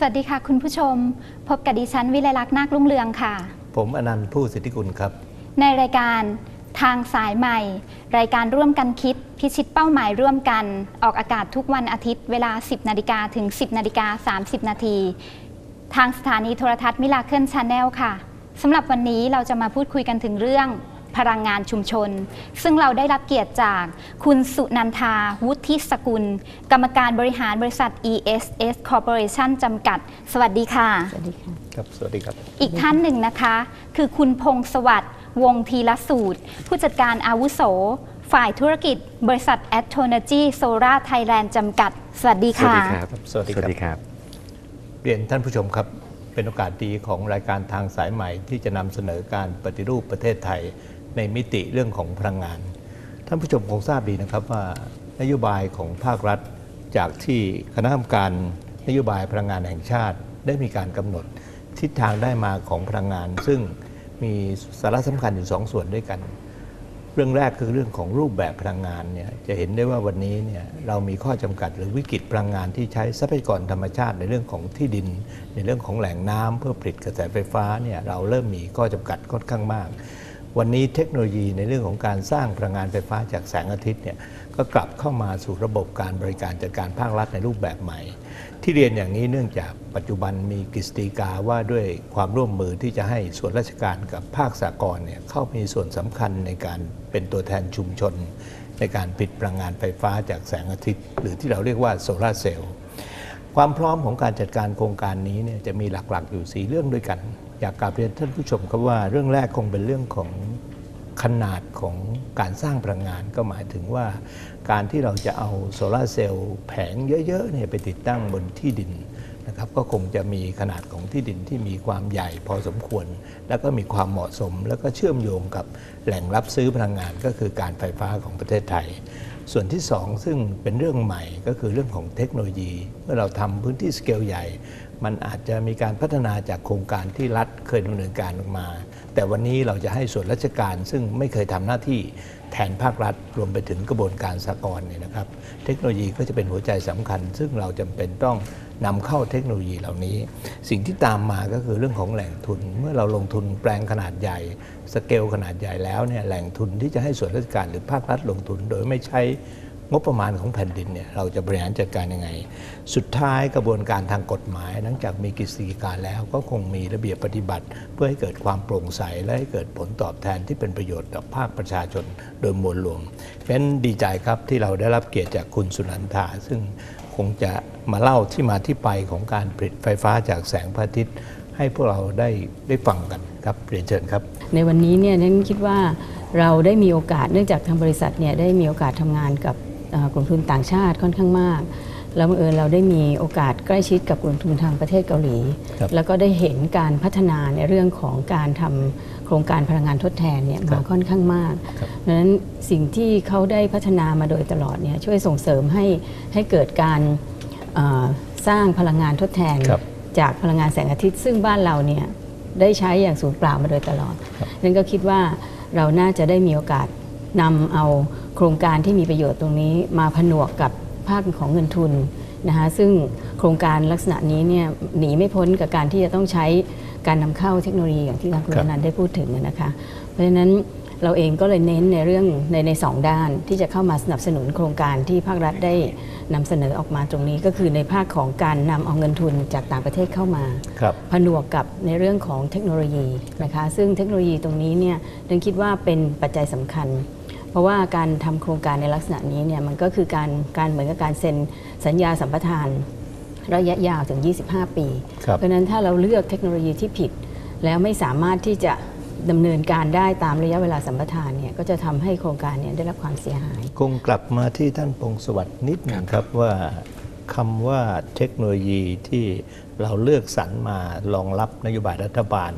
สวัสดีค่ะ คุณผู้ชม พบกับดิฉันวิไลลักษณ์นาครุ่งเรืองค่ะ ผมอนันต์ผู้สิทธิกุลครับ ในรายการทางสายใหม่ รายการร่วมกันคิด พิชิตเป้าหมายร่วมกัน ออกอากาศทุกวันอาทิตย์เวลา 10นาฬิกาถึง 10นาฬิกา30นาทีทางสถานีโทรทัศน์มิลาเคิลชาแนลค่ะสำหรับวันนี้เราจะมาพูดคุยกันถึงเรื่อง พลังงานชุมชน ซึ่งเราได้รับเกียรติจากคุณสุนันทา วุฒิสกุล กรรมการบริหารบริษัท ESS Corporation จำกัด สวัสดีค่ะ สวัสดีค่ะครับสวัสดีครับ อีกท่านหนึ่งนะคะ คือคุณพงศวัสดิ์วงศ์ทีละสูตร ผู้จัดการอาวุโส ฝ่ายธุรกิจ บริษัท a t o n e r g y Solar Thailand จำกัด สวัสดีสวัสค่ะดีครับ สวัสดีครับครับ เรียนท่านผู้ชมครับเป็นโอกาสดีของรายการทางสายใหม่ที่จะนำเสนอการปฏิรูปประเทศไทย ในมิติเรื่องของพลังงาน ท่านผู้ชมคงทราบดีนะครับว่านโยบายของภาครัฐ จากที่คณะกรรมการนโยบายพลังงานแห่งชาติได้มีการกำหนดทิศทางได้มาของพลังงาน ซึ่งมีสาระสำคัญอยู่สองส่วนด้วยกัน เรื่องแรกคือเรื่องของรูปแบบพลังงานเนี่ยจะเห็นได้ว่าวันนี้เนี่ยเรามีข้อจำกัดหรือวิกฤตพลังงานที่ใช้ทรัพยากรธรรมชาติในเรื่องของที่ดิน ในเรื่องของแหล่งน้ำเพื่อผลิตกระแสไฟฟ้าเนี่ยเราเริ่มมีข้อจำกัดค่อนข้างมาก วันนี้เทคโนโลยีในเรื่องของการสร้างพลังงานไฟฟ้าจากแสงอาทิตย์เนี่ยก็กลับเข้ามาสู่ระบบการบริการจัดการภาครัฐในรูปแบบใหม่ ที่เรียนอย่างนี้เนื่องจากปัจจุบันมีกฤษฎีกาว่าด้วยความร่วมมือที่จะให้ส่วนราชการกับภาคสากลเนี่ยเข้ามีส่วนสำคัญในการเป็นตัวแทนชุมชน ในการผลิตพลังงานไฟฟ้าจากแสงอาทิตย์ หรือที่เราเรียกว่าโซลาเซลล์ความพร้อมของการจัดการโครงการนี้เนี่ยจะมีหลักๆอยู่ 4 เรื่องด้วยกัน อยากกราบเรียนท่านผู้ชมครับว่าเรื่องแรกคงเป็นเรื่องของขนาดของการสร้างพลังงานก็หมายถึงว่า การที่เราจะเอาโซลาร์เซลล์แผงเยอะๆเนี่ยไปติดตั้งบนที่ดินนะครับก็คงจะมีขนาดของที่ดินที่มีความใหญ่พอสมควร แล้วก็มีความเหมาะสม แล้วก็เชื่อมโยงกับแหล่งรับซื้อพลังงานก็คือการไฟฟ้าของประเทศไทย ส่วนที่สองซึ่งเป็นเรื่องใหม่ก็คือเรื่องของเทคโนโลยี เมื่อเราทำพื้นที่สเกลใหญ่ มันอาจจะมีการพัฒนาจากโครงการที่รัฐเคยดำเนินการออกมา แต่วันนี้เราจะให้ส่วนราชการซึ่งไม่เคยทำหน้าที่แทนภาครัฐรวมไปถึงกระบวนการสากลเนี่ยนะครับ เทคโนโลยีก็จะเป็นหัวใจสำคัญ ซึ่งเราจำเป็นต้องนำเข้าเทคโนโลยีเหล่านี้ สิ่งที่ตามมาก็คือเรื่องของแหล่งทุน เมื่อเราลงทุนแปลงขนาดใหญ่ สเกลขนาดใหญ่แล้วเนี่ยแหล่งทุนที่จะให้ส่วนราชการหรือภาครัฐลงทุน โดยไม่ใช้ งบประมาณของแผ่นดินเนี่ยเราจะบริหารจัดการยังไง สุดท้ายกระบวนการทางกฎหมาย หลังจากมีกฤษฎีกาแล้วก็คงมีระเบียบปฏิบัติ เพื่อให้เกิดความโปร่งใส และให้เกิดผลตอบแทนที่เป็นประโยชน์ต่อภาคประชาชนโดยมวลรวมเพราะฉะนั้นดีใจครับที่เราได้รับเกียรติจากคุณสุนันทาซึ่งคงจะมาเล่าที่มาที่ไปของการผลิตไฟฟ้าจากแสงพระอาทิตย์ ให้พวกเราได้ได้ฟังกันครับเรียนเชิญครับ ในวันนี้เนี่ยนั่นคิดว่าเราได้มีโอกาสเนื่องจากทางบริษัทเนี่ยได้มีโอกาสทำงานกับ กลุ่มทุนต่างชาติค่อนข้างมาก แล้วบังเอิญเราได้มีโอกาสใกล้ชิดกับกลุ่มทุนทางประเทศเกาหลีครับแล้วก็ได้เห็นการพัฒนาในเรื่องของการทำโครงการพลังงานทดแทนเนี่ยครัมาบค่อนข้างมากครับดังนั้นสิ่งที่เขาได้พัฒนามาโดยตลอดเนี่ยช่วยส่งเสริมให้ให้เกิดการเอ่อสร้างพลังงานทดแทนครับจากพลังงานแสงอาทิตย์ซึ่งบ้านเราเนี่ยได้ใช้อย่างสูญเปล่ามาโดยตลอดครับนั่นก็คิดว่าเราน่าจะได้มีโอกาส นำเอาโครงการที่มีประโยชน์ตรงนี้มาผนวกกับภาคของเงินทุนนะคะซึ่งโครงการลักษณะนี้เนี่ยหนีไม่พ้นกับการที่จะต้องใช้การนำเข้าเทคโนโลยีอย่างที่ทางคุณครับอนันต์ได้พูดถึงนะคะเพราะฉะนั้นเราเองก็เลยเน้นในเรื่องในในสองด้านที่จะเข้ามาสนับสนุนโครงการที่ภาครัฐได้นำเสนอออกมาตรงนี้ ก็คือในภาคของการนำเอาเงินทุนจากต่างประเทศเข้ามาครับผนวกกับในเรื่องของเทคโนโลยีนะคะ ซึ่งเทคโนโลยีตรงนี้เนี่ยดังคิดว่าเป็นปัจจัยสำคัญ เพราะว่าการทำโครงการในลักษณะนี้เนี่ยมันก็คือการการเหมือนกับการเซ็นสัญญาสัมปทาน ระยะยาวถึง 25 ปีครับเพราะฉะนั้นถ้าเราเลือกเทคโนโลยีที่ผิด แล้วไม่สามารถที่จะดำเนินการได้ตามระยะเวลาสัมปทานเนี่ยก็จะทำให้โครงการเนี่ยได้รับความเสียหาย คงกลับมาที่ท่านพงศวัสดิ์นิดหนึ่งครับว่าคำว่าเทคโนโลยีที่เราเลือกสรรมารองรับนโยบายรัฐบาล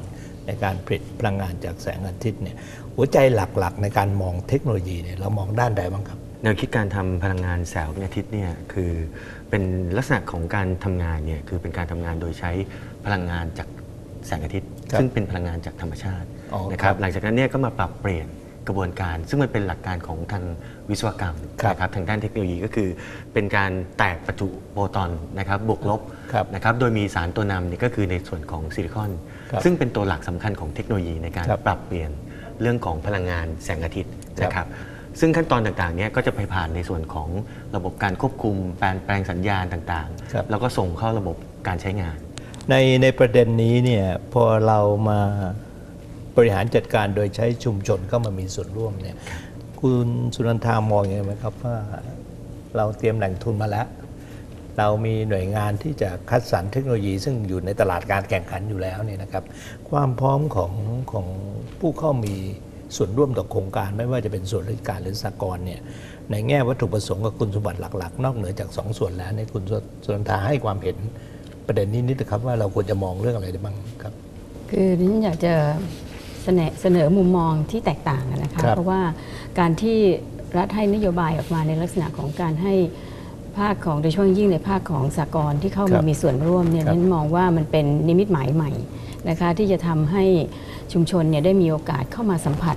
ในการผลิตพลังงานจากแสงอาทิตย์เนี่ยหัวใจหลักๆ ในการมองเทคโนโลยีเนี่ยเรามองด้านใดบ้างครับแนวคิดการทำพลังงานแสงอาทิตย์เนี่ยคือเป็นลักษณะของการทำงานเนี่ยคือเป็นการทำงานโดยใช้พลังงานจากแสงอาทิตย์ครับซึ่งเป็นพลังงานจากธรรมชาติอ๋อนะคครัรับบหลังจากนั้นเนี่ยก็มาปรับเปลี่ยนกระบวนการ ซึ่งมันเป็นหลักการของทางวิศวกรรมครับนะครับทางด้านเทคโนโลยีก็คือ เป็นการแตกประจุโปรตอนนะครับบวกลบครับนะครับโดยมีสารตัวนำเนี่ยก็คือในส่วนของซิลิคอนครับ ซึ่งเป็นตัวหลักสำคัญของเทคโนโลยีในการครับปรับเปลี่ยนเรื่องของพลังงานแสงอาทิตย์ครับนะครับซึ่งขั้นตอนต่างๆเนี้ก็จะไปผ่านในส่วนของระบบการควบคุมแปลงแปลงสัญญาณต่างครับๆแล้วก็ส่งเข้าระบบการใช้งาน ในในประเด็นนี้เนี่ยพอเรามาบริหารจัดการโดยใช้ชุมชนเข้ามามีส่วนร่วมเนี่ยคุณสุนันทามองอย่างไรไหมครับว่าเราเตรียมแหล่งทุนมาแล้ว เรามีหน่วยงานที่จะคัดสรรเทคโนโลยี ซึ่งอยู่ในตลาดการแข่งขันอยู่แล้วเนี่ยนะครับ ความพร้อมของของผู้เข้ามีส่วนร่วมต่อโครงการไม่ว่าจะเป็นส่วนราชการหรือสากลเนี่ยในแง่วัตถุประสงค์กับคุณสมบัติหลัก ๆ นอกเหนือจากสองส่วนแล้วเนี่ยคุณสุนันทาให้ความเห็นประเด็นนี้นิดนะครับว่าเราควรจะมองเรื่องอะไรได้บ้างครับ คือดิฉันอยากจะเสนอเสนอมุมมองที่แตกต่างอะนะคะครับเพราะว่าการที่รัฐให้นโยบายออกมาในลักษณะของการให้ ภาคของโดยเฉพาะยิ่งในภาคของสากลที่เข้าครัมาบมีส่วนร่วมเนี่ยครับดิฉันมองว่ามันเป็นนิมิตหมายใหม่นะคะที่จะทำให้ชุมชนเนี่ยได้มีโอกาสเข้ามาสัมผัส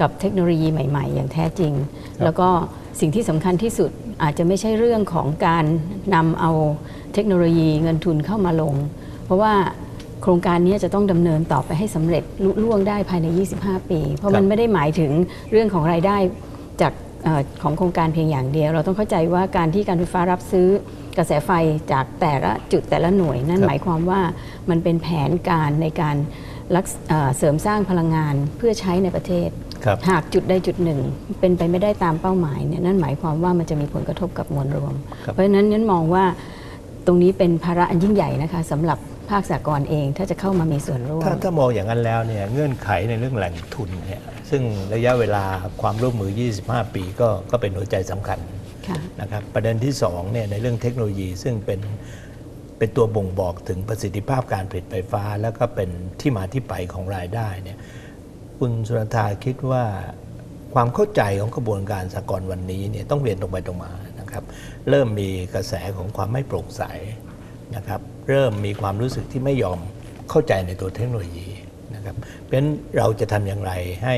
กับเทคโนโลยีใหม่ ๆ อย่างแท้จริง แล้วก็สิ่งที่สำคัญที่สุดอาจจะไม่ใช่เรื่องของการนำเอาเทคโนโลยีเงินทุนเข้ามาลง เพราะว่าโครงการนี้จะต้องดำเนินต่อไปให้สำเร็จลุล่วงได้ภายใน 25 ปี เพราะมันไม่ได้หมายถึงเรื่องของรายได้จากเออ ของโครงการเพียงอย่างเดียว เราต้องเข้าใจว่าการที่การไฟฟ้ารับซื้อกระแสไฟจากแต่ละจุดแต่ละหน่วย นั่นครับหมายความว่ามันเป็นแผนการในการรักษเอ่อเสริมสร้างพลังงานเพื่อใช้ในประเทศครับหากจุดใดจุดหนึ่ง เป็นไปไม่ได้ตามเป้าหมายเนี่ยนั่นหมายความว่ามันจะมีผลกระทบกับมวลรวมครับเพราะฉะนั้นนั้นมองว่าตรงนี้เป็นภาระอันยิ่งใหญ่นะคะสำหรับ ภาคสากลเองถ้าจะเข้ามามีส่วนร่วม ถ้าถ้ามองอย่างนั้นแล้วเนี่ยเงื่อนไขในเรื่องแหล่งทุนเนี่ยซึ่งระยะเวลาความร่วมมือ 25 ปีก็ก็เป็นหัวใจสำคัญค่ะนะครับประเด็นที่2เนี่ยในเรื่องเทคโนโลยีซึ่งเป็นเป็นตัวบ่งบอกถึงประสิทธิภาพการผลิตไฟฟ้า แล้วก็เป็นที่มาที่ไปของรายได้เนี่ยคุณสุนันทาคิดว่าความเข้าใจของกระบวนการสากลวันนี้เนี่ยต้องเรียนตรงไปตรงมานะครับ เริ่มมีกระแสของความไม่โปร่งใสนะครับ เริ่มมีความรู้สึกที่ไม่ยอมเข้าใจในตัวเทคโนโลยีนะครับเพราะฉะนั้นเราจะทำอย่างไรให้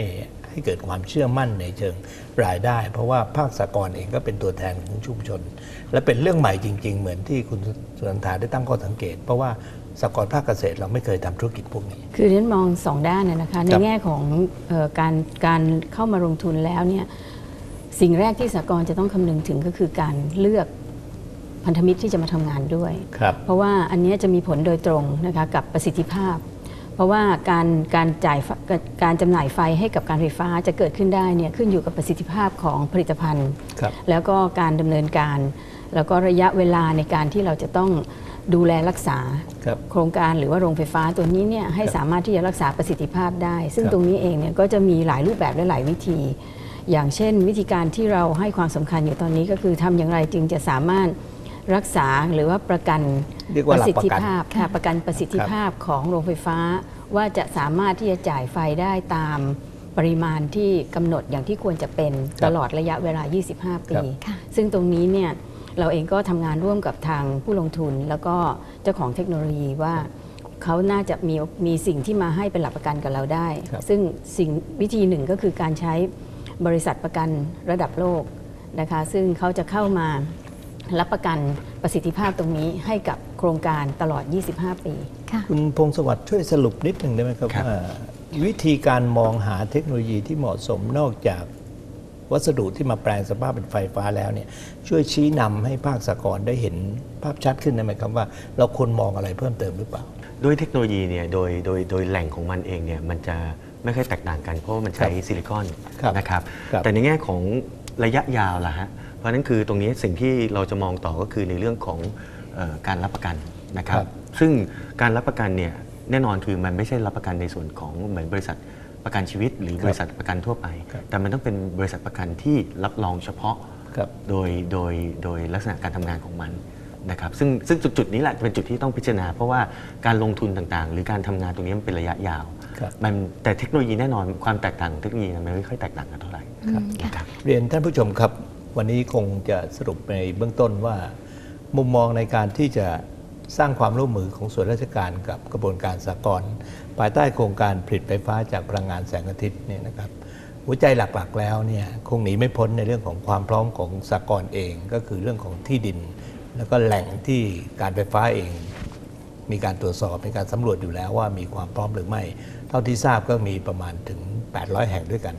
ให้เกิดความเชื่อมั่นในเชิงรายได้ เพราะว่าภาคสากลเองก็เป็นตัวแทนของชุมชน และเป็นเรื่องใหม่จริง ๆ เหมือนที่คุณสุนันทาได้ตั้งข้อสังเกต เพราะว่าสากลภาคเกษตรเราไม่เคยทำธุรกิจพวกนี้ คือเรียนมองสองด้านนะนะคะในแง่ของออการการเข้ามาลงทุนแล้วเนี่ยสิ่งแรกที่สากลจะต้องคำนึงถึงก็คือการเลือก พันธมิตรที่จะมาทำงานด้วยครับเพราะว่าอันเนี้ยจะมีผลโดยตรงนะคะกับประสิทธิภาพ เพราะว่าการการจ่ายไฟการจำหน่ายไฟให้กับการไฟฟ้าจะเกิดขึ้นได้เนี่ยขึ้นอยู่กับประสิทธิภาพของผลิตภัณฑ์ครับแล้วก็การดำเนินการ แล้วก็ระยะเวลาในการที่เราจะต้องดูแลรักษาครับโครงการหรือว่าโรงไฟฟ้าตัวนี้เนี่ยให้ครับสามารถที่จะรักษาประสิทธิภาพได้ ซึ่งครับตรงนี้เองเนี่ยก็จะมีหลายรูปแบบและหลายวิธี อย่างเช่น วิธีการที่เราให้ความสำคัญอยู่ตอนนี้ก็คือทำอย่างไรจึงจะสามารถ รักษาหรือว่าประกันเรียกปว่าระหลักสิทประธิกันภาพค่ะประกันประสิทธิภาพของโรงไฟฟ้า ว่าจะสามารถที่จะจ่ายไฟได้ตามปริมาณที่กำหนดอย่างที่ควรจะเป็นครับตลอดระยะเวลา 25 ปีครับค่ะซึ่งตรงนี้เนี่ยเราเองก็ทำงานร่วมกับทางผู้ลงทุน แล้วก็เจ้าของเทคโนโลยีว่าเขาน่าจะมีมีสิ่งที่มาให้เป็นหลักประกันกับเราได้ครับซึ่งสิ่งวิธีหนึ่งก็คือการใช้บริษัทประกันระดับโลกนะคะ ซึ่งเขาจะเข้ามา รับประกันประสิทธิภาพตรงนี้ให้กับโครงการตลอด 25 ปีค่ะคุณพงศวัสดิ์ช่วยสรุปนิดหนึ่งได้ไหมครับครับว่าวิธีการมองหาเทคโนโลยีที่เหมาะสมนอกจากวัสดุที่มาแปลงสภาพเป็นไฟฟ้าแล้วเนี่ยช่วยชี้นำให้ภาคสากลได้เห็นภาพชัดขึ้นได้ไหมครับว่า เราควรมองอะไรเพิ่มเติมหรือเปล่า ด้วยเทคโนโลยีเนี่ยโดยโดยโดยแหล่งของมันเองเนี่ยมันจะไม่ค่อยแตกต่างกันเพราะว่ามันใช้ซิลิคอนครับนะครับครับแต่ในแง่ของระยะยาวล่ะฮะเพ ราะฉะนั้นคือตรงนี้สิ่งที่เราจะมองต่อก็คือในเรื่องของเออการรับประกันนะครับครับ ซึ่งการรับประกันเนี่ยแน่นอนคือมันไม่ใช่รับประกันในส่วนของเหมือนบริษัทประกันชีวิต หรือบริษัทประกันทั่วไปครับแต่มันต้องเป็นบริษัทประกันที่รับรองเฉพาะครับโดยโดยโดยลักษณะการทำงานของมันนะครับซึ่งซึ่งจุดจุดนี้แหละจะเป็นจุดที่ต้องพิจารณา เพราะว่าการลงทุนต่างๆ หรือการทำงานตรงนี้มันเป็นระยะยาวครับมันแต่เทคโนโลยีแน่นอนความแตกต่างของเทคโนโลยีมันไม่ค่อยแตกต่างกันเท่าไหร่ครับนะครับเรียนท่านผู้ชมครับ วันนี้คงจะสรุปในเบื้องต้นว่า มุมมองในการที่จะสร้างความร่วมมือของส่วนราชการกับกระบวนการสากลภายใต้โครงการผลิตไฟฟ้าจากพลังงานแสงอาทิตย์เนี่ยนะครับหัวใจหลักๆแล้วเนี่ยคงหนีไม่พ้นในเรื่องของความพร้อมของสากลเอง ก็คือเรื่องของที่ดิน แล้วก็แหล่งที่การไฟฟ้าเอง มีการตรวจสอบมีการสำรวจอยู่แล้วว่ามีความพร้อมหรือไม่ เท่าที่ทราบก็มีประมาณถึง 800 แห่งด้วยกัน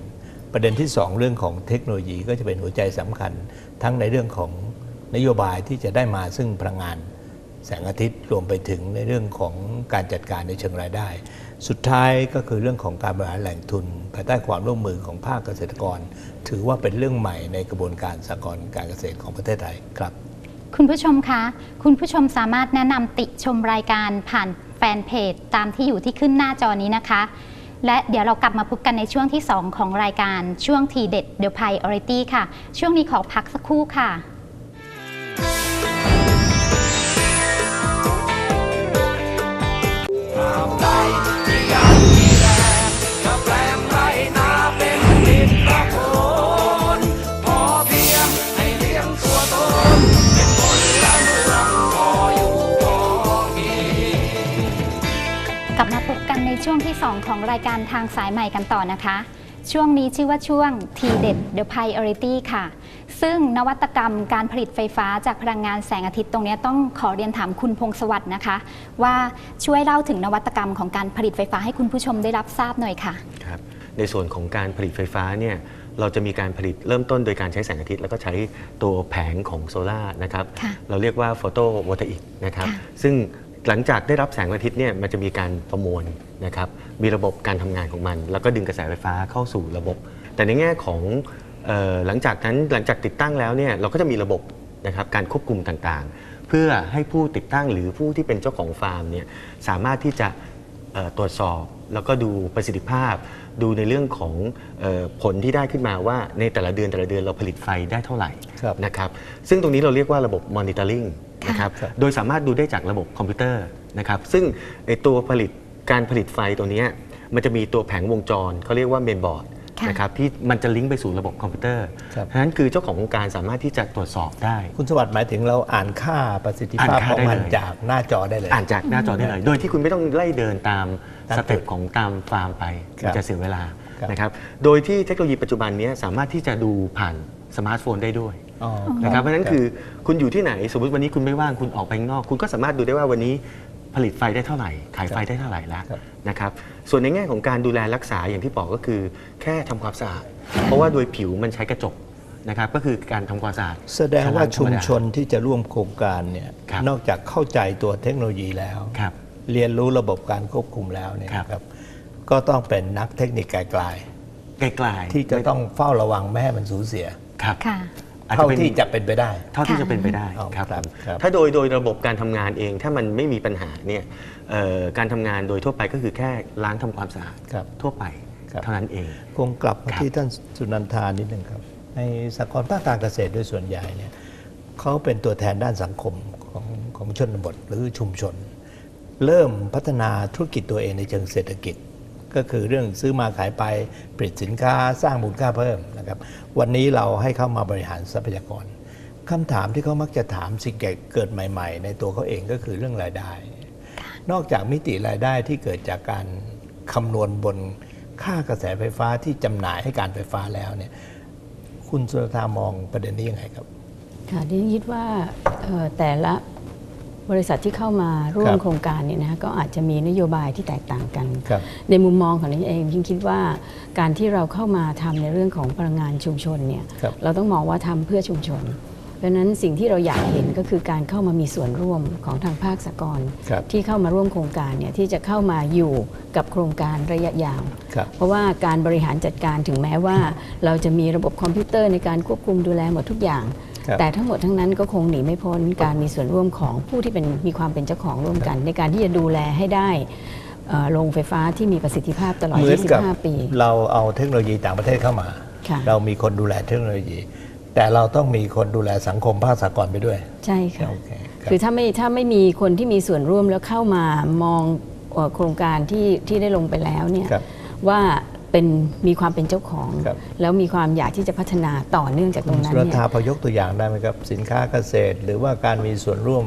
ประเด็นที่ 2 เรื่องของเทคโนโลยีก็จะเป็นหัวใจสำคัญ ทั้งในเรื่องของนโยบายที่จะได้มาซึ่งพลังงาน แสงอาทิตย์รวมไปถึงในเรื่องของการจัดการในเชิงรายได้ สุดท้ายก็คือเรื่องของการบริหารแหล่งทุนภายใต้ความร่วมมือของภาคเกษตรกร ถือว่าเป็นเรื่องใหม่ในกระบวนการสหกรณ์การเกษตรของประเทศไทยครับ คุณผู้ชมคะ คุณผู้ชมสามารถแนะนำติชมรายการผ่านแฟนเพจตามที่อยู่ที่ขึ้นหน้าจอนี้นะคะ และเดี๋ยวเรากลับมาพบกันในช่วงที่ 2 ของรายการช่วงทีเด็ด The Priority ค่ะ ช่วงนี้ขอพักสักครู่ค่ะายการทางสายใหม่กันต่อนะคะ ช่วงนี้ชื่อว่าช่วงทีเด็ด The Priority ค่ะ ซึ่งนวัตกรรมการผลิตไฟฟ้าจากพลังงานแสงอาทิตย์ตรงนี้ต้องขอเรียนถามคุณพงศวัสด์นะคะ ว่าช่วยเล่าถึงนวัตกรรมของการผลิตไฟฟ้าให้คุณผู้ชมได้รับทราบหน่อยค่ะครับในส่วนของการผลิตไฟฟ้าเนี่ยเราจะมีการผลิตเริ่มต้นโดยการใช้แสงอาทิตย์ แล้วก็ใช้ตัวแผงของโซลาร์นะครับค่ะเราเรียกว่าโฟโตโวลตาอิกนะครับค่ะซึ่ง หลังจากได้รับแสงอาทิตย์เนี่ยมันจะมีการประมวลนะครับมีระบบการทำงานของมัน แล้วก็ดึงกระแสไฟฟ้าเข้าสู่ระบบ แต่ในแง่ของเออหลังจากนั้นหลังจากติดตั้งแล้วเนี่ยเราก็จะมีระบบนะครับการควบคุมต่างๆ เพื่อให้ผู้ติดตั้งหรือผู้ที่เป็นเจ้าของฟาร์มเนี่ยสามารถที่จะเอ่อตรวจสอบแล้วก็ดูประสิทธิภาพ ดูในเรื่องของเออผลที่ได้ขึ้นมาว่าในแต่ละเดือนแต่ละเดือนเราผลิตไฟได้เท่าไหร่ครับนะครับซึ่งตรงนี้เราเรียกว่าระบบ monitoring นะครับครับโดยสามารถดูได้จากระบบคอมพิวเตอร์นะครับซึ่งไอตัวผลิตการผลิตไฟตัวเนี้ยมันจะมีตัวแผงวงจรเขาเรียกว่าเมนบอร์ดค่ะนะครับที่มันจะลิงก์ไปสู่ระบบคอมพิวเตอร์ครับฉะนั้นคือเจ้าของโครงการสามารถที่จะตรวจสอบได้ คุณสวัสดิ์หมายถึงเราอ่านค่าประสิทธิภาพอ่านค่าของได้มันเลยจากหน้าจอได้เลย อ่านจากหน้าจอได้เลย โดยที่คุณไม่ต้องไล่เดินตามตามสเต็ปจุดของตามฟาร์มไปครับมันจะเสียเวลาครับนะครับ โดยที่เทคโนโลยีปัจจุบันนี้สามารถที่จะดูผ่านสมาร์ทโฟนได้ด้วยอ๋อ นะครับเพราะฉะนั้นคือคุณอยู่ที่ไหนสมมติวันนี้คุณไม่ว่างคุณออกไปข้างนอก คุณก็สามารถดูได้ว่าวันนี้ผลิตไฟได้เท่าไหร่ขายไฟได้เท่าไหร่แล้วครับนะครับส่วนในแง่ของการดูแลรักษาอย่างที่บอกก็คือ แค่ทำความสะอาดเพราะว่าโดยผิวมันใช้กระจกนะครับก็คือการทำความสะอาดแสดงว่าชุมชธรรนดาที่จะร่วมโครงการเนี่ยครับนอกจากเข้าใจตัวเทคโนโลยีแล้วครับเรียนรู้ระบบการควบคุมแล้วเนี่ยครับครับก็ต้องเป็นนักเทคนิคไกลไกลๆๆที่จะต้องเฝ้าระวังไม่ให้มันสูญเสียครับค่ะ อาจจะเท่าเป็นที่จะเป็นไปได้ เท่าที่ค่ะจะเป็นไปได้อ๋อครับครับผมครับ ถ้าโดยโดยระบบการทำงานเองถ้ามันไม่มีปัญหาเนี่ยเอ่อการทำงานโดยทั่วไปก็คือแค่ล้างทำความสะอาดครับทั่วไปครับ เท่านั้นเอง คงกลับมาครับที่ท่านสุนันทานิดหนึ่งครับ ในสหกรณ์ภาคการเกษตรโดยส่วนใหญ่เนี่ยเขาเป็นตัวแทนด้านสังคมของของชนบทหรือชุมชน เริ่มพัฒนาธุรกิจตัวเองในเชิงเศรษฐกิจ ก็คือเรื่องซื้อมาขายไปผลิตสินค้าสร้างมูลค่าเพิ่มนะครับวันนี้เราให้เข้ามาบริหารทรัพยากรคำถามที่เขามักจะถามสิ่งเกิดใหม่ ๆ ในตัวเขาเองก็คือเรื่องรายได้ นอกจากมิติรายได้ที่เกิดจากการคำนวณบนค่ากระแสไฟฟ้าที่จำหน่ายให้การไฟฟ้าแล้วเนี่ยคุณสุรธามองประเด็นนี้ยังไงครับ ค่ะดิฉันคิดว่าแต่ละ บริษัทที่เข้ามาร่วคมรับโครงการเนี่ยนะก็อาจจะมีนโยบายที่แตกต่างกันครับในมุมมองของดิฉันเองดิฉันคิดว่าการที่เราเข้ามาทำในเรื่องของพลังงานชุมชนเนี่ยครับเราต้องมองว่าทำเพื่อชุมชน เพราะฉะนั้นสิ่งที่เราอยากเห็นก็คือการเข้ามามีส่วนร่วมของทางภาคสากลครับที่เข้ามาร่วมโครงการเนี่ยที่จะเข้ามาอยู่กับโครงการระยะยาวครับเพราะว่าการบริหารจัดการถึงแม้ว่า เราจะมีระบบคอมพิวเตอร์ในการควบคุมดูแลหมดทุกอย่างครับ แต่ทั้งหมดทั้งนั้นก็คงหนีไม่พ้นการมีส่วนร่วมของผู้ที่เป็นมีความเป็นเจ้าของร่วมกัน ในการที่จะดูแลให้ได้เอ่อโรงไฟฟ้าที่มีประสิทธิภาพตลอดเหมือนกับ25 ปี เราเอาเทคโนโลยีต่างประเทศเข้ามาค่ะเรามีคนดูแลเทคโนโลยี แต่เราต้องมีคนดูแลสังคมภาคสากลไปด้วย ใช่ค่ะโอเคครับคือถ้าไม่ถ้าไม่มีคนที่มีส่วนร่วมแล้วเข้ามามองเอ่อโครงการที่ที่ได้ลงไปแล้วเนี่ยครับว่า เป็นมีความเป็นเจ้าของ ครับ แล้วมีความอยากที่จะพัฒนาต่อเนื่องจากตคุรณงนั้สุนรเนี่ย ธาพอยกตัวอย่างได้ไหมครับ สินค้าเกษตร หรือว่าการมีส่วนร่วม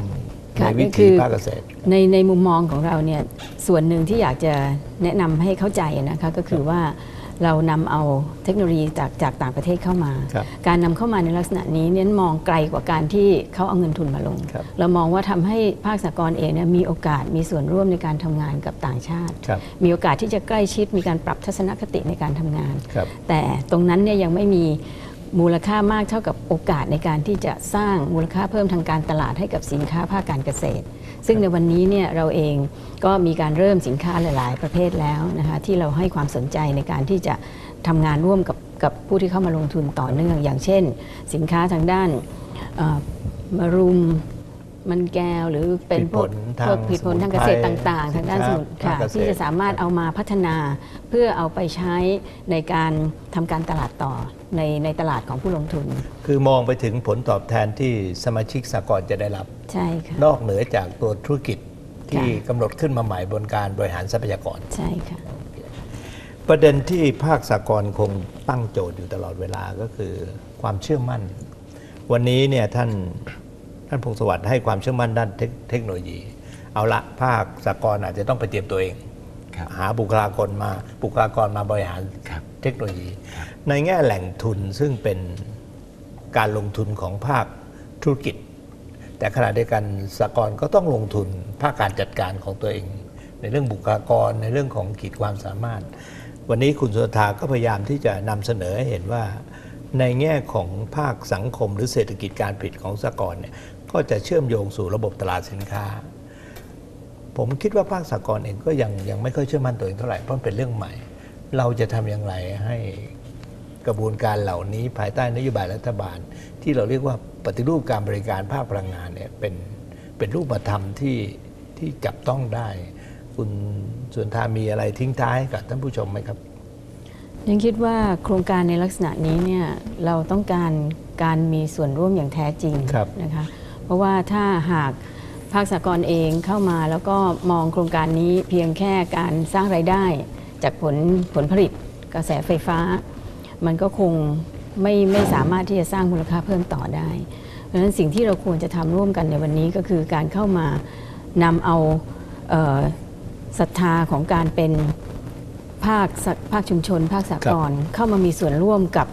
ในค่ะวินี่คืถีอ ภาคเกษตร ในในมุมมองของเราเนี่ยส่วนหนึ่งที่อยากจะแนะนำให้เข้าใจนะคะก็คือว่า เรานำเอาเทคโนโลยีจากจากต่างประเทศเข้ามาครับการนำเข้ามาในลักษณะนี้เน้นมองไกลกว่าการที่เขาเอาเงินทุนมาลงครับเรามองว่าทำให้ภาคสากลเองเนี่ยมีโอกาสมีส่วนร่วมในการทำงานกับต่างชาติครับมีโอกาสที่จะใกล้ชิดมีการปรับทัศนคติในการทำงานครับแต่ตรงนั้นเนี่ยยังไม่มีมูลค่ามากเท่ากับโอกาสในการที่จะสร้างมูลค่าเพิ่มทางการตลาดให้กับสินค้าภาคการเกษตร ซึ่งในวันนี้เนี่ยเราเองก็มีการเริ่มสินค้าหลาย ๆ ประเภทแล้วนะคะที่เราให้ความสนใจในการที่จะทำงานร่วมกับกับผู้ที่เข้ามาลงทุนต่อเนื่อง อย่างเช่น สินค้าทางด้านเอ่อมารุมมันแก้วหรือเป็นพวกผลิตผลทางพวกผลิตผลทางเกษตรสมุนไพรต่าง ๆ ทางด้านสมุนสินค้าค่ะภาคเกษตรที่จะสามารถเอามาพัฒนาเพื่อเอาไปใช้ในการทำการตลาดต่อในในตลาดของผู้ลงทุน คือมองไปถึงผลตอบแทนที่สมาชิกสากลจะได้รับ ใช่ค่ะนอกเหนือจากตัวธุรกิจที่ค่ะกำหนดขึ้นมาใหม่บนการบริหารทรัพยากร ใช่ค่ะ ประเด็นที่ภาคสากลคงตั้งโจทย์อยู่ตลอดเวลาก็คือความเชื่อมั่น วันนี้เนี่ยท่านท่านพงศวัสดิ์ให้ความเชื่อมั่นด้านเทคเทคโนโลยี เอาละภาคสากลอาจจะต้องไปเตรียมตัวเองครับหาบุคลากรมาบุคลากรมาบริหารครับเทคโนโลยี ในแง่แหล่งทุนซึ่งเป็นการลงทุนของภาคธุรกิจ แต่ขณะเดียวกันสากลก็ต้องลงทุนภาคการจัดการของตัวเอง ในเรื่องบุคลากรในเรื่องของขีดความสามารถ วันนี้คุณสุธาก็พยายามที่จะนำเสนอให้เห็นว่า ในแง่ของภาคสังคมหรือเศรษฐกิจการผลิตของสากลเนี่ยก็จะเชื่อมโยงสู่ระบบตลาดสินค้า ผมคิดว่าภาคสากลเองก็ยังยังไม่ค่อยเชื่อมั่นตัวเองเท่าไหร่เพราะเป็นเรื่องใหม่ เราจะทำอย่างไรให้ กระบวนการเหล่านี้ ภายใต้นโยบายรัฐบาล ที่เราเรียกว่าปฏิรูปการบริการภาคพลังงานเนี่ยเป็นเป็นรูปธรรมที่ที่จับต้องได้ คุณส่วนทามีอะไรทิ้งท้ายให้กับท่านผู้ชมไหมครับ ยังคิดว่าโครงการในลักษณะนี้เนี่ยเราต้องการการมีส่วนร่วมอย่างแท้จริงครับนะคะเพราะว่าถ้าหากภาคสากลเองเข้ามาแล้วก็มองโครงการนี้เพียงแค่การสร้างไรายได้ จากผลผลผลิตกระแสไฟฟ้า มันก็คงไม่ไม่สามารถที่จะสร้างมูลค่าเพิ่มต่อได้ เพราะฉะนั้นสิ่งที่เราควรจะทำร่วมกันในวันนี้ก็คือการเข้ามานำเอาเอ่อศรัทธาของการเป็นภาคสัภาคชุมชน ภาคสากลเข้ามามีส่วนร่วมกับ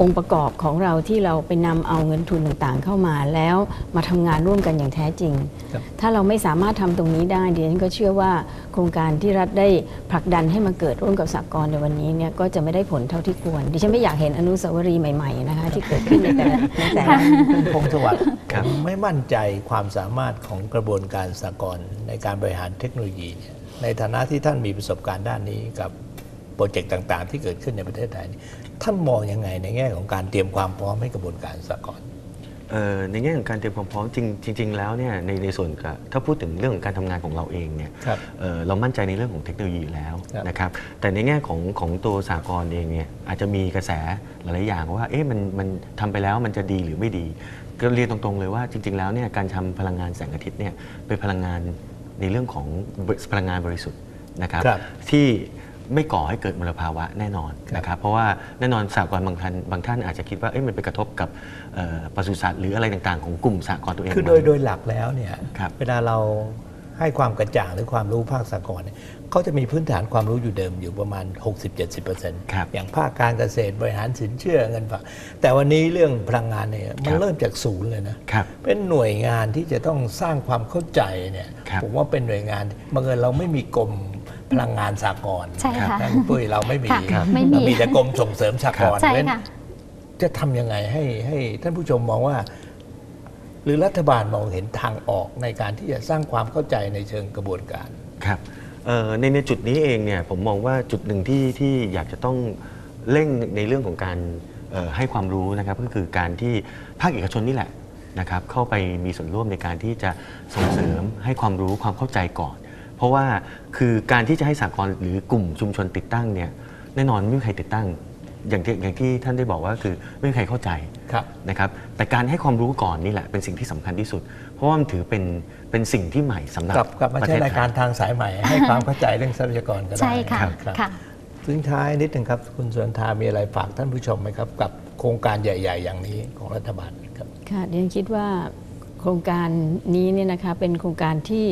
องค์ประกอบของเราที่เราไปนำเอาเงินทุนต่างๆ เข้ามาแล้วมาทำงานร่วมกันอย่างแท้จริงครับถ้าเราไม่สามารถทำตรงนี้ได้ดิฉันก็เชื่อว่าโครงการที่รัฐได้ผลักดันให้มาเกิดร่วมกับสากลในวันนี้เนี่ยก็จะไม่ได้ผลเท่าที่ควร ดิฉันไม่อยากเห็นอนุสาวรีย์ใหม่ๆนะคะที่เกิดขึ้นในแต่ละในแต่ละคุณพงศวัสดิ์ครับผมไม่มั่นใจความสามารถของกระบวนการสากลในการบริหารเทคโนโลยีเนี่ยในฐานะที่ท่านมีประสบการณ์ด้านนี้กับ โปรเจกต์ต่าง ๆ ที่เกิดขึ้นในประเทศไทยนี่ท่านมองยังไงในแง่ของการเตรียมความพร้อมให้กระบวนการสากลเอ่อในแง่ของการเตรียมความพร้อมจริงจริงๆแล้วเนี่ยในในส่วนกับถ้าพูดถึงเรื่องของการทำงานของเราเองเนี่ยครับเอ่อเรามั่นใจในเรื่องของเทคโนโลยีอยู่แล้วครับนะครับแต่ในแง่ของของตัวสากลเองเนี่ยอาจจะมีกระแสหลายๆอย่างว่าเอ๊ะมันมันทำไปแล้วมันจะดีหรือไม่ดี ก็เรียนตรงๆเลยว่าจริง ๆ แล้วเนี่ยการทำพลังงานแสงอาทิตย์เนี่ยเป็นพลังงานในเรื่องของพลังงานบริสุทธิ์นะครับครับที่ ไม่ก่อให้เกิดมลภาวะแน่นอนครับนะครับเพราะว่าแน่นอนสหกรณ์บางท่านบางท่านอาจจะคิดว่าเอ๊ะมันไปกระทบกับเอ่อปศุสัตว์หรืออะไรต่างๆ ของกลุ่มสหกรณ์ตัวเองคือโดยโดยหลักแล้วเนี่ยครับเวลาเราให้ความกระจ่างหรือความรู้ภาคสากลเนี่ยเขาจะมีพื้นฐานความรู้อยู่เดิมอยู่ประมาณ 60-70%ครับอย่างภาคการเกษตรบริหารสินเชื่อเงินฝากแต่วันนี้เรื่องพลังงานเนี่ยมันครับเริ่มจากศูนย์เลยนะครับเป็นหน่วยงานที่จะต้องสร้างความเข้าใจเนี่ยครับผมว่าเป็นหน่วยงานบังเอิญเราไม่มีกรม พลังงานสากลใช่ค่ะนะคุณปุ้ยเราไม่มีค่ะครับไม่มีเรามีแต่กรมส่งเสริมสากลใช่เพราะฉะนั้นค่ะจะทำยังไงให้ให้ท่านผู้ชมมองว่า หรือรัฐบาลมองเห็นทางออกในการที่จะสร้างความเข้าใจในเชิงกระบวนการครับเอ่อในในจุดนี้เองเนี่ยผมมองว่าจุดหนึ่งที่ที่อยากจะต้องเร่งในเรื่องของการเอ่อให้ความรู้นะครับก็คือการที่ภาคเอกชนนี่แหละนะครับเข้าไปมีส่วนร่วมในการที่จะส่งเสริมให้ความรู้ความเข้าใจก่อน เพราะว่าคือการที่จะให้สากลหรือกลุ่มชุมชนติดตั้งเนี่ยแน่นอนไม่มีใครติดตั้ง อย่างที่อย่างที่ท่านได้บอกว่าคือไม่มีใครเข้าใจครับนะครับแต่การให้ความรู้ก่อนนี่แหละเป็นสิ่งที่สำคัญที่สุด เพราะว่ามันถือเป็นเป็นสิ่งที่ใหม่สำหรับกลับกลับมาประใช้เทศรายไทการยทางสายใหม่ ให้ความเข้าใจเรื่องทรัพยากรก็ได้ใช่ค่ะรับค่ะทิ้งท้ายนิดหนึ่งครับคุณสวนทามีอะไรฝากท่านผู้ชมไหมครับ กับโครงการใหญ่ ๆ อย่างนี้ของรัฐบาลครับค่ะดิฉันคิดว่าโครงการนี้เนี่ยนะคะเป็นโครงการที่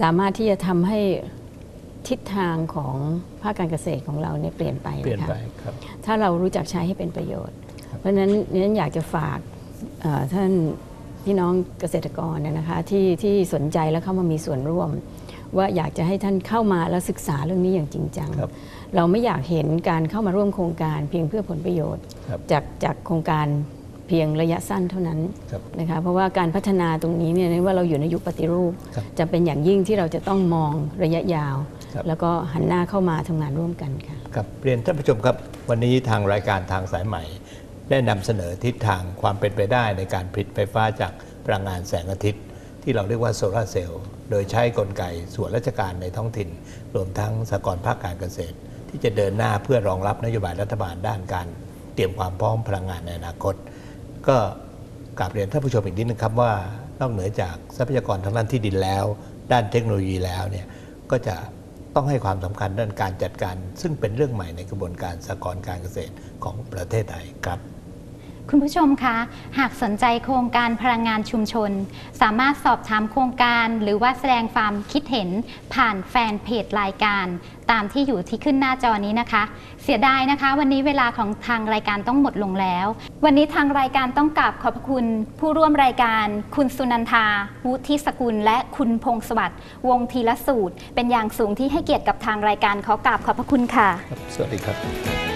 สามารถที่จะทำให้ทิศทางของภาคการเกษตรของเราเนี่ยเปลี่ยนไปเปลี่ยนนะคะไปครับ ถ้าเรารู้จักใช้ให้เป็นประโยชน์ เพราะฉะนั้นนั้นอยากจะฝากเอ่อท่านพี่น้องเกษตรกรเนยนะคะที่ที่สนใจและเข้ามามีส่วนร่วม ว่าอยากจะให้ท่านเข้ามาแล้วศึกษาเรื่องนี้อย่างจริงจังครับเราไม่อยากเห็นการเข้ามาร่วมโครงการเพียงเพื่อผลประโยชน์ครับจากจากโครงการ เพียงระยะสั้นเท่านั้นครับนะคะเพราะว่าการพัฒนาตรงนี้เนี่ยว่าเราอยู่ในยุคปฏิรูปครับจะเป็นอย่างยิ่งที่เราจะต้องมองระยะยาวครับแล้วก็หันหน้าเข้ามาทำงานร่วมกันค่ะครับเรียนท่านผู้ชมครับ วันนี้ทางรายการทางสายใหม่ได้นำเสนอทิศทางความเป็นไปได้ในการผลิตไฟฟ้าจากพลังงานแสงอาทิตย์ ที่เราเรียกว่าโซลาร์เซลล์โดยใช้กลไกส่วนราชการในท้องถิ่น รวมทั้งสหกรณ์ภาคการเกษตร ที่จะเดินหน้าเพื่อรองรับนโยบายรัฐบาลด้านการ เตรียมความพร้อมพลังงานในอนาคต ก็กราบเรียนท่านผู้ชมอีกนิดนึงครับว่านอกเหนือจากทรัพยากรทางด้านที่ดินแล้ว ด้านเทคโนโลยีแล้วเนี่ยก็จะต้องให้ความสำคัญด้านการจัดการ ซึ่งเป็นเรื่องใหม่ในกระบวนการสกรการเกษตรของประเทศไทยครับ คุณผู้ชมคะ หากสนใจโครงการพลังงานชุมชน สามารถสอบถามโครงการหรือว่าแสดงความคิดเห็นผ่านแฟนเพจรายการ ตามที่อยู่ที่ขึ้นหน้าจอนี้นะคะ เสียดายนะคะ วันนี้เวลาของทางรายการต้องหมดลงแล้ว วันนี้ทางรายการต้องกราบขอบพระคุณ ผู้ร่วมรายการ คุณสุนันทา วุฒิสกุล และคุณพงศวัสดิ์วงศ์ธีรสูตร เป็นอย่างสูงที่ให้เกียรติกับทางรายการขอกราบขอบพระคุณค่ะ สวัสดีครับ